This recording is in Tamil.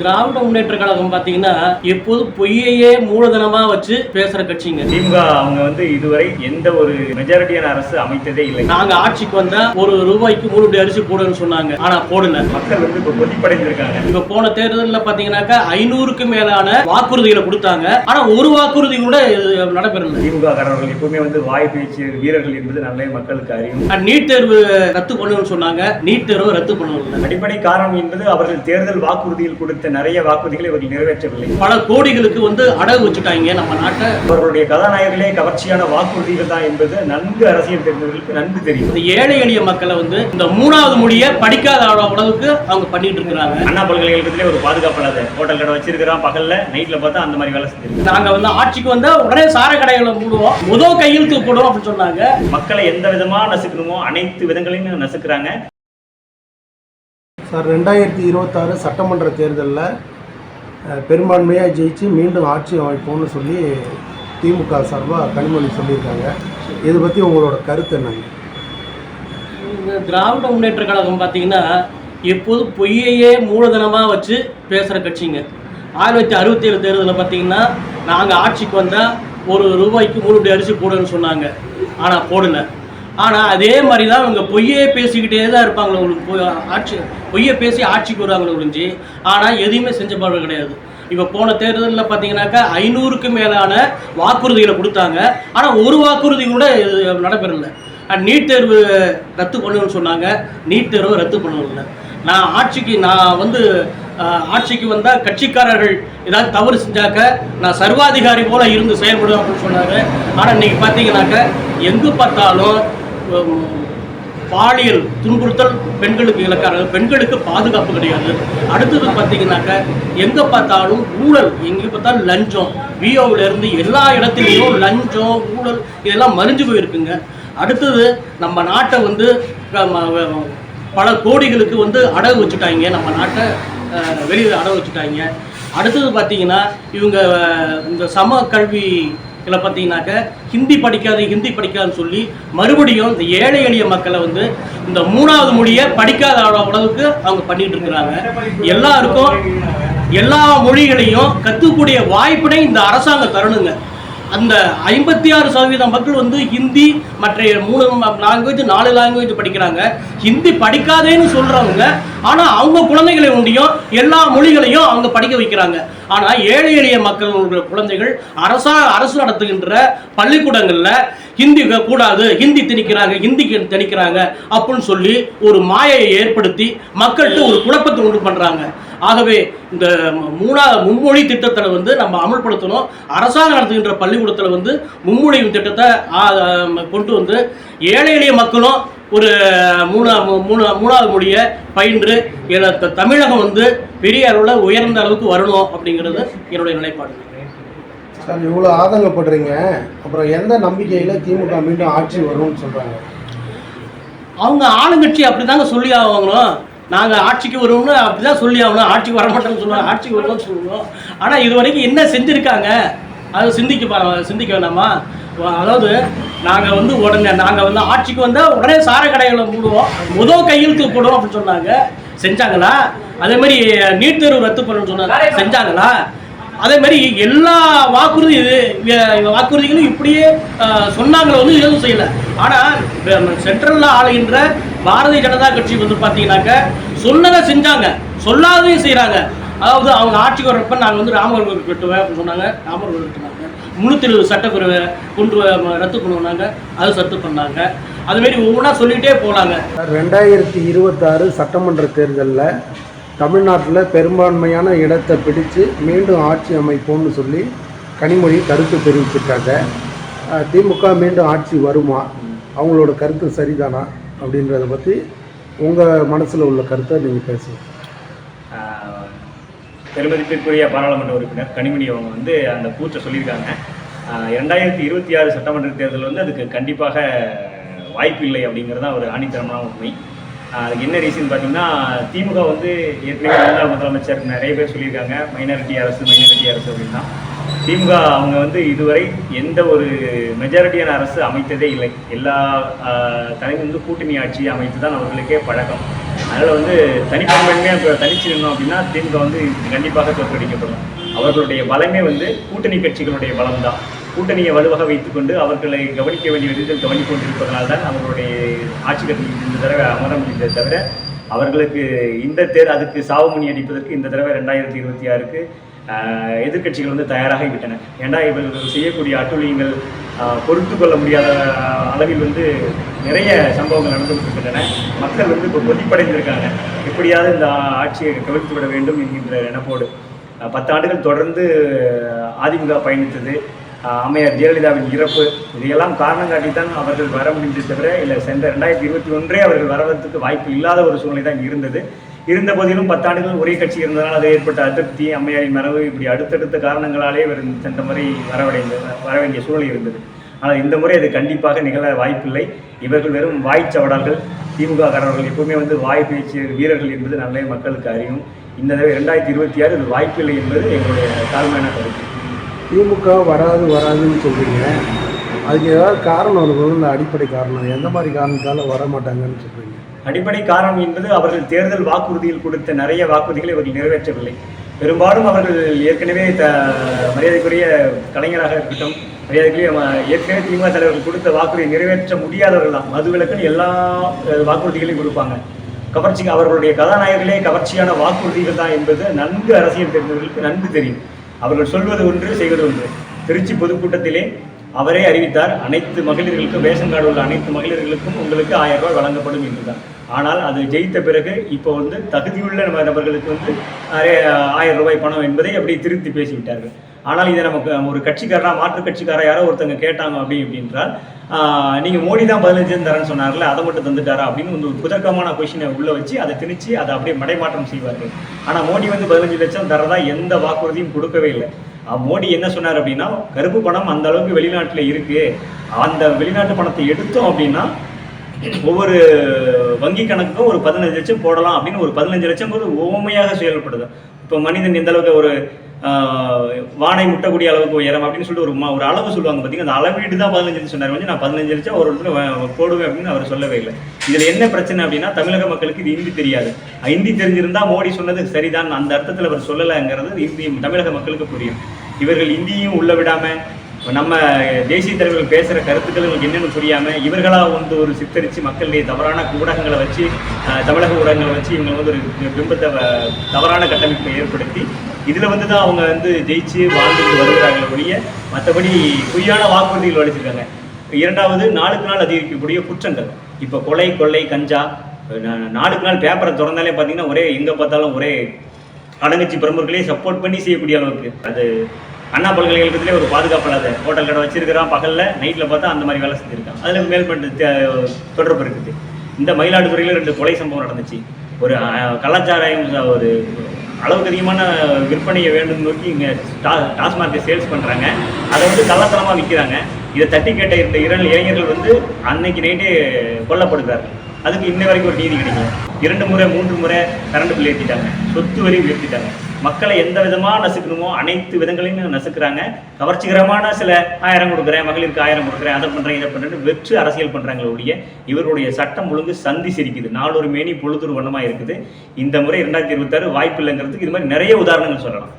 திராவிட முன்னேற்ற கழகம் பாத்தீங்கன்னா எப்போதும் பொய்யையே மூலதனமா வச்சு பேசுற கட்சிங்க. திமுக அவங்க வந்து இதுவரை எந்த ஒரு மெஜாரிட்டியான அரசு அமைத்ததே இல்லை. நாங்க ஆட்சிக்கு வந்தா ஒரு ரூபாய்க்கு மூணு இப்படி அரிசி போடுன்னு சொன்னாங்க. ஆனா போடல. மக்கள் வந்து இப்போ கொதிப்படைந்திருக்காங்க இப்ப போன தேர்தலில் பாத்தீங்கன்னாக்கா ஐநூறுக்கு மேலான வாக்குறுதிகளை கொடுத்தாங்க. ஆனா ஒரு வாக்குறுதி கூட நடைபெறல. திமுக காரர்கள் எப்பவுமே வந்து வாய் பேச்சு வீரர்கள் என்பது நல்ல மக்களுக்கு அறியும் நீட் தேர்வு ரத்து பண்ணணும்னு சொன்னாங்க. நீட் தேர்வு ரத்து பண்ணல அடிப்படை காரணம் என்பது அவர்கள் தேர்தல் வாக்குறுதியில் கொடுத்த நிறைய வாக்குறுதிகளை இவர்கள் நிறைவேற்றவில்லை. பல கோடிகளுக்கு வந்து அடகு வச்சுட்டாங்க நம்ம நாட்டை. அவர்களுடைய கதாநாயகர்களே கவர்ச்சியான வாக்குறுதிகள் தான் என்பது நன்கு அரசியல் தெரிந்தவர்களுக்கு நன்கு தெரியும். இந்த ஏழை எளிய மக்களை வந்து இந்த மூணாவது மொழியை படிக்காத அளவுக்கு அவங்க பண்ணிட்டு இருக்கிறாங்க. அண்ணா பல்கலைக்கழகத்திலே ஒரு பாதுகாப்பு இல்லாத ஹோட்டல் கடை வச்சிருக்கிறான் பகல்ல நைட்ல பார்த்தா அந்த மாதிரி வேலை செஞ்சிருக்கு நாங்க வந்து ஆட்சிக்கு வந்தா உடனே சார கடைகளை மூடுவோம். முதல் கையெழுத்து போடுவோம் அப்படின்னு சொன்னாங்க. மக்களை எந்த விதமா நசுக்கணுமோ அனைத்து விதங்களையும் நசுக்கிறாங்க. சார் ரெண்டாயிரத்தி இருபத்தாறு சட்டமன்ற தேர்தலில் பெரும்பான்மையாக ஜெயிச்சு மீண்டும் ஆட்சி அமைப்போம்னு சொல்லி திமுக சார்பாக கனிமொழி சொல்லியிருக்காங்க. இதை பற்றி உங்களோட கருத்து என்னங்க? திராவிட முன்னேற்ற கழகம் பார்த்தீங்கன்னா எப்போதும் பொய்யையே மூலதனமாக வச்சு பேசுகிற கட்சிங்க. ஆயிரத்தி தொள்ளாயிரத்தி அறுபத்தி ஏழு தேர்தலில் பார்த்தீங்கன்னா நாங்கள் ஆட்சிக்கு வந்தால் ஒரு ரூபாய்க்கு மூணு அரிசி போடுன்னு சொன்னாங்க. ஆனால் போடலை. ஆனால் அதே மாதிரி தான் இவங்க பொய்யே பேசிக்கிட்டே தான் இருப்பாங்களே உங்களுக்கு பொய் ஆட்சி பொய்யை பேசி ஆட்சிக்கு வருவாங்களே ஒழிஞ்சு. ஆனால் எதையுமே செஞ்ச பாடு கிடையாது. இப்போ போன தேர்தலில் பார்த்தீங்கன்னாக்கா ஐநூறுக்கு மேலான வாக்குறுதிகளை கொடுத்தாங்க. ஆனால் ஒரு வாக்குறுதி கூட இது நீட் தேர்வு ரத்து பண்ணணும்னு சொன்னாங்க. நீட் தேர்வு ரத்து பண்ணல நான் ஆட்சிக்கு நான் வந்து ஆட்சிக்கு வந்தால் கட்சிக்காரர்கள் ஏதாவது தவறு செஞ்சாக்க நான் சர்வாதிகாரி போல இருந்து செயல்படுவேன் அப்படின்னு சொன்னாங்க. ஆனால் இன்னைக்கு பார்த்தீங்கன்னாக்க எங்கே பார்த்தாலும் பாலியல் துன்புறுத்தல் பெண்களுக்கு இலக்காரது பெண்களுக்கு பாதுகாப்பு கிடையாது. அடுத்தது பார்த்தீங்கன்னாக்க எங்கே பார்த்தாலும் ஊழல் எங்கே பார்த்தாலும் லஞ்சம். விஓவில் இருந்து எல்லா இடத்துலையும் லஞ்சம் ஊழல் இதெல்லாம் மலிஞ்சு போயிருக்குங்க. அடுத்தது நம்ம நாட்டை வந்து பல கோடிகளுக்கு வந்து அடகு வச்சுட்டாங்க. நம்ம நாட்டை வெளியில் அடகு வச்சுட்டாங்க. அடுத்தது பார்த்தீங்கன்னா இவங்க இந்த சம கல்வி இதில் பார்த்தீங்கன்னாக்க ஹிந்தி படிக்காது ஹிந்தி படிக்காதுன்னு சொல்லி மறுபடியும் இந்த ஏழை எளிய மக்களை வந்து இந்த மூணாவது மொழியை படிக்காத அளவுக்கு அவங்க பண்ணிட்டு இருக்கிறாங்க. எல்லாருக்கும் எல்லா மொழிகளையும் கற்றுக்கூடிய வாய்ப்பினை இந்த அரசாங்கம் தரணுங்க. அந்த ஐம்பத்தி ஆறு சதவீதம் மக்கள் வந்து ஹிந்தி மற்ற மூணு லாங்குவேஜ் நாலு லாங்குவேஜ் படிக்கிறாங்க. ஹிந்தி படிக்காதேன்னு சொல்கிறவங்க ஆனால் அவங்க குழந்தைகளை ஒண்டியும் எல்லா மொழிகளையும் அவங்க படிக்க வைக்கிறாங்க. ஆனால் ஏழை எளிய மக்களுடைய குழந்தைகள் அரசா அரசு நடத்துகின்ற பள்ளிக்கூடங்களில் ஹிந்தி கூடாது ஹிந்தி திணிக்கிறாங்க ஹிந்திக்கு திணிக்கிறாங்க அப்படின்னு சொல்லி ஒரு மாயையை ஏற்படுத்தி மக்கள்கிட்ட ஒரு குழப்பத்தை உண்டு பண்ணுறாங்க ஆகவே இந்த மூணா மும்மொழி திட்டத்தில் வந்து நம்ம அமல்படுத்தணும். அரசாங்கம் நடத்துகின்ற பள்ளிக்கூடத்தில் வந்து மும்மொழி திட்டத்தை கொண்டு வந்து ஏழை எளிய மக்களும் ஒரு மூணா மூணு மூணாவது மொழியை பயின்று தமிழகம் வந்து பெரிய அளவில் உயர்ந்த அளவுக்கு வரணும் அப்படிங்கிறது என்னுடைய நிலைப்பாடு. சார் இவ்வளோ ஆதங்கப்படுறீங்க. அப்புறம் எந்த நம்பிக்கையில் திமுக மீண்டும் ஆட்சி வரும்னு சொல்கிறாங்க அவங்க ஆளுங்கட்சி அப்படிதாங்க சொல்லி ஆகணும். நாங்கள் ஆட்சிக்கு வருவோம்னு அப்படிதான் சொல்லி ஆகணும். ஆட்சிக்கு வர மாட்டோம்னு சொல்லுவாங்க. ஆட்சிக்கு வருவோம்னு சொல்லுவோம். ஆனால் இது வரைக்கும் என்ன செஞ்சுருக்காங்க? அதை சிந்திக்க பா- சிந்திக்க வேணாமா அதாவது நாங்கள் வந்து உடனே நாங்கள் வந்து ஆட்சிக்கு வந்தால் உடனே சார கடைகளை மூடுவோம். முதல் கையெழுத்து போடுவோம் அப்படின்னு சொன்னாங்க. செஞ்சாங்களா? அதே மாதிரி நீட் தேர்வு ரத்து பண்ணணும்னு சொன்னாங்க. செஞ்சாங்களா? அதே மாதிரி எல்லா வாக்குறுதி இது வாக்குறுதிகளும் இப்படியே சொன்னாங்களை சொன்னாங்களே வந்து எதுவும் செய்யல. ஆனால் சென்ட்ரலில் ஆளுகின்ற பாரதிய ஜனதா கட்சி வந்து பார்த்தீங்கன்னாக்க சொன்னதை செஞ்சாங்க. சொல்லாததையும் செய்கிறாங்க அதாவது அவங்க ஆட்சிக்கு வரப்ப நாங்கள் வந்து ராமர் கோவில் கட்டுவேன் அப்படின்னு சொன்னாங்க. ராமர் கோவில் கட்டினாங்க முன்னூற்றி இருபது சட்டப்பிரிவை கொண்டு வ- ரத்து பண்ணுவாங்க அது சத்து பண்ணாங்க. அதுமாரி ஒவ்வொன்றா சொல்லிகிட்டே போனாங்க. ரெண்டாயிரத்தி இருபத்தாறு சட்டமன்ற தேர்தலில் தமிழ்நாட்டில் பெரும்பான்மையான இடத்தை பிடித்து மீண்டும் ஆட்சி அமைப்போம்னு சொல்லி கனிமொழி கருத்து தெரிவிச்சிருக்காங்க. திமுக மீண்டும் ஆட்சி வருமா? அவங்களோட கருத்து சரிதானா? அப்படின்றத பற்றி உங்கள் மனசில் உள்ள கருத்தை நீங்கள் பேசுங்க. பெருமதிப்பிற்குரிய பாராளுமன்ற உறுப்பினர் கனிமொழி அவங்க வந்து அந்த கூச்சை சொல்லியிருக்காங்க. இரண்டாயிரத்தி இருபத்தி ஆறு சட்டமன்ற தேர்தல் வந்து அதுக்கு கண்டிப்பாக வாய்ப்பு இல்லை அப்படிங்கிறது தான் ஒரு ஆணித்தரமான உண்மை. அதுக்கு என்ன ரீசன் பார்த்தீங்கன்னா திமுக வந்து ஏற்கனவே முன்னாள் முதலமைச்சர் நிறைய பேர் சொல்லியிருக்காங்க மைனாரிட்டி அரசு மைனாரிட்டி அரசு அப்படின்னா. திமுக அவங்க வந்து இதுவரை எந்த ஒரு மெஜாரிட்டியான அரசு அமைத்ததே இல்லை. எல்லா ஆஹ் தலைமை வந்து கூட்டணி ஆட்சி அமைத்து தான் அவர்களுக்கே பழக்கம். அதனால் வந்து தனிப்பெருமையாக இப்போ தனிச்சு நின்னோம் அப்படின்னா திமுக வந்து கண்டிப்பாக தோற்கடிக்கப்படும். அவர்களுடைய பலமே வந்து கூட்டணி கட்சிகளுடைய பலம் தான் கூட்டணியை வலுவாக வைத்துக்கொண்டு அவர்களை கவனிக்க வேண்டிய விதத்தில் கவனித்துக் கொண்டிருப்பதனால் தான் அவர்களுடைய ஆட்சி கட்சியில் இந்த தடவை அமர முடிந்ததை தவிர அவர்களுக்கு இந்த தேர் அதுக்கு சாவுமணி அடிப்பதற்கு இந்த தடவை ரெண்டாயிரத்தி இருபத்தி ஆறுக்கு எதிர்கட்சிகள் எதிர்க்கட்சிகள் வந்து தயாராகி விட்டன. ஏன்னா இவர்கள் செய்யக்கூடிய அட்டுழியங்கள் பொறுத்து கொள்ள முடியாத அளவில் வந்து நிறைய சம்பவங்கள் நடந்து கொண்டிருக்கின்றன மக்கள் வந்து இப்போ கொதிப்படைந்திருக்காங்க. எப்படியாவது இந்த ஆட்சியை கவிழ்த்து விட வேண்டும் என்கின்ற நினைப்போடு பத்து பத்தாண்டுகள் தொடர்ந்து அதிமுக பயணித்தது. அம்மையார் ஜெயலலிதாவின் இறப்பு. இதையெல்லாம் காரணம் காட்டித்தான் அவர்கள் வர முடிந்தது தவிர இல்லை சென்ற ரெண்டாயிரத்தி இருபத்தி ஒன்றே அவர்கள் வரவதற்கு வாய்ப்பு இல்லாத ஒரு சூழ்நிலை தான் இருந்தது. இருந்த போதிலும் பத்தாண்டுகள் ஒரே கட்சி இருந்ததால் அது ஏற்பட்ட அதிருப்தி அம்மையாரின் மரபு இப்படி அடுத்தடுத்த காரணங்களாலே இவர் சென்ற முறை வரவடைந்த வர வேண்டிய சூழ்நிலை இருந்தது. ஆனால் இந்த முறை அது கண்டிப்பாக நிகழ வாய்ப்பில்லை. இவர்கள் வெறும் வாய்ச்சவடார்கள் திமுக காரர்கள் எப்பவுமே வந்து வாய் பேச்சு வீரர்கள் என்பது நல்ல மக்களுக்கு அறியும். இந்த தடவை ரெண்டாயிரத்தி இருபத்தி ஆறு இது வாய்ப்பில்லை என்பது எங்களுடைய தாழ்மையான கருத்து. திமுக வராது வராதுன்னு சொல்கிறீங்க அதுக்கு ஏதாவது காரணம் இருக்கணும் அடிப்படை காரணம்? எந்த மாதிரி காரணத்தால் வர மாட்டாங்கன்னு சொல்கிறீங்க அடிப்படை காரணம் என்பது அவர்கள் தேர்தல் வாக்குறுதியில் கொடுத்த நிறைய வாக்குறுதிகளை அவர்கள் நிறைவேற்றவில்லை. பெரும்பாலும் அவர்கள் ஏற்கனவே த மரியாதைக்குரிய கலைஞராக இருக்கட்டும் மரியாதைக்குரிய ஏற்கனவே திமுக தலைவர்கள் கொடுத்த வாக்குறுதியை நிறைவேற்ற முடியாதவர்கள் தான் மதுவிலக்குன்னு எல்லா வாக்குறுதிகளையும் கொடுப்பாங்க. கவர்ச்சி அவர்களுடைய கதாநாயகர்களே கவர்ச்சியான வாக்குறுதிகள் தான் என்பது நன்கு அரசியல் தெரிந்தவர்களுக்கு நன்கு தெரியும். அவர்கள் சொல்வது ஒன்று செய்வது ஒன்று. திருச்சி பொதுக்கூட்டத்திலே அவரே அறிவித்தார் அனைத்து மகளிர்களுக்கும் ரேஷன் கார்டு உள்ள அனைத்து மகளிர்களுக்கும் உங்களுக்கு ஆயிரம் ரூபாய் வழங்கப்படும் என்றுதான். ஆனால் அது ஜெயித்த பிறகு இப்போ வந்து தகுதியுள்ள நபர்களுக்கு வந்து ஆயிரம் ரூபாய் பணம் என்பதை அப்படியே திருத்தி பேசிவிட்டார்கள். ஆனால் இதை நமக்கு ஒரு கட்சிக்காரா மாற்று கட்சிக்காரா யாரோ ஒருத்தங்க கேட்டாங்க அப்படி அப்படின்றால் நீங்கள் நீங்க மோடி தான் பதினஞ்சு தரேன்னு சொன்னார்ல அதை மட்டும் தந்துட்டாரா அப்படின்னு ஒரு புதக்கமான கொஷினை உள்ள வச்சு அதை திணிச்சு அதை அப்படியே மடைமாற்றம் செய்வார்கள். ஆனா மோடி வந்து பதினஞ்சு லட்சம் தரதா எந்த வாக்குறுதியும் கொடுக்கவே இல்லை. மோடி என்ன சொன்னார் அப்படின்னா கருப்பு பணம் அந்த அளவுக்கு வெளிநாட்டில் இருக்கு. அந்த வெளிநாட்டு பணத்தை எடுத்தோம் அப்படின்னா ஒவ்வொரு வங்கி கணக்குக்கும் ஒரு பதினஞ்சு லட்சம் போடலாம் அப்படின்னு ஒரு பதினஞ்சு லட்சம் போது ஓமையாக செயல்படுது. இப்போ மனிதன் எந்த அளவுக்கு ஒரு வானை முட்டக்கூடிய அளவுக்கு உயரம் அப்படின்னு சொல்லிட்டு ஒரு ஒரு அளவு சொல்லுவாங்க பார்த்தீங்கன்னா அந்த அளவீடு தான் பதினஞ்சு சொன்னார். வந்து நான் பதினஞ்சு லட்சம் ஒரு இடத்துல போடுவேன் அப்படின்னு அவர் சொல்லவே இல்லை. இதில் என்ன பிரச்சனை அப்படின்னா தமிழக மக்களுக்கு இது ஹிந்தி தெரியாது. ஹிந்தி தெரிஞ்சிருந்தா மோடி சொன்னது சரிதான். அந்த அர்த்தத்தில் அவர் சொல்லலைங்கிறது இந்தி தமிழக மக்களுக்கு புரியும். இவர்கள் இந்தியும் உள்ள விடாமல் நம்ம தேசிய தலைவர்கள் பேசுகிற கருத்துக்கள் இவங்களுக்கு என்னென்னு புரியாமல் இவர்களாக வந்து ஒரு சித்தரித்து மக்களுடைய தவறான ஊடகங்களை வச்சு தமிழக ஊடகங்களை வச்சு இவங்க வந்து ஒரு பிம்பத்தை தவறான கட்டமைப்பை ஏற்படுத்தி இதில் வந்து தான் அவங்க வந்து ஜெயிச்சு வாழ்ந்துட்டு வருகிறாங்களே ஒழிய மற்றபடி பொய்யான வாக்குறுதிகள் அளிச்சிருக்காங்க. இரண்டாவது நாளுக்கு நாள் அதிகரிக்கக்கூடிய குற்றங்கள். இப்போ கொலை கொள்ளை கஞ்சா நா- நாளுக்கு நாள் பேப்பரை திறந்தாலே பார்த்தீங்கன்னா ஒரே எங்கே பார்த்தாலும் ஒரே கடங்கச்சி பிரமுகர்களே சப்போர்ட் பண்ணி செய்யக்கூடிய அளவுக்கு. அது அண்ணா பல்கலைக்கழகத்திலே ஒரு பாதுகாப்பில்லாத ஹோட்டல் கடை வச்சிருக்கிறான் பகலில் நைட்டில் பார்த்தா அந்த மாதிரி வேலை செஞ்சிருக்கான். அதில் மேல்பட்டு தொடர்பு இருக்குது. இந்த மயிலாடுதுறையில் ரெண்டு கொலை சம்பவம் நடந்துச்சு. ஒரு கலாச்சாரம் ஒரு அளவுக்கு அதிகமான விற்பனையை வேண்டும் நோக்கி இங்கே டாஸ்மார்க்கை சேல்ஸ் பண்ணுறாங்க அதை வந்து கள்ளத்தனமாக விற்கிறாங்க இதை தட்டி கேட்ட இந்த இரண்டு இளைஞர்கள் வந்து அன்னைக்கு நைட்டே கொல்லப்படுகிறார்கள். அதுக்கு இன்ன வரைக்கும் ஒரு நீதி கிடைக்கல. இரண்டு முறை மூன்று முறை கரண்ட் பில் ஏற்றிட்டாங்க சொத்து வரி உயர்த்திட்டாங்க. மக்களை எந்த விதமாக நசுக்கணுமோ அனைத்து விதங்களையும் நசுக்கிறாங்க. கவர்ச்சிகரமான சில ஆயிரம் கொடுக்குறேன் மகளிருக்கு ஆயிரம் கொடுக்குறேன் அதை பண்ணுறேன் இதை பண்ணுறேன்னு வெற்று அரசியல் பண்ணுறாங்களே ஒழிய இவருடைய சட்டம் ஒழுங்கு சந்தி சிரிக்குது. நாளொரு மேனி பொழுதொரு வண்ணமாக இருக்குது இந்த முறை ரெண்டாயிரத்தி இருபத்தாறு வாய்ப்பு இல்லைங்கிறதுக்கு இது மாதிரி நிறைய உதாரணங்கள் சொல்லலாம்.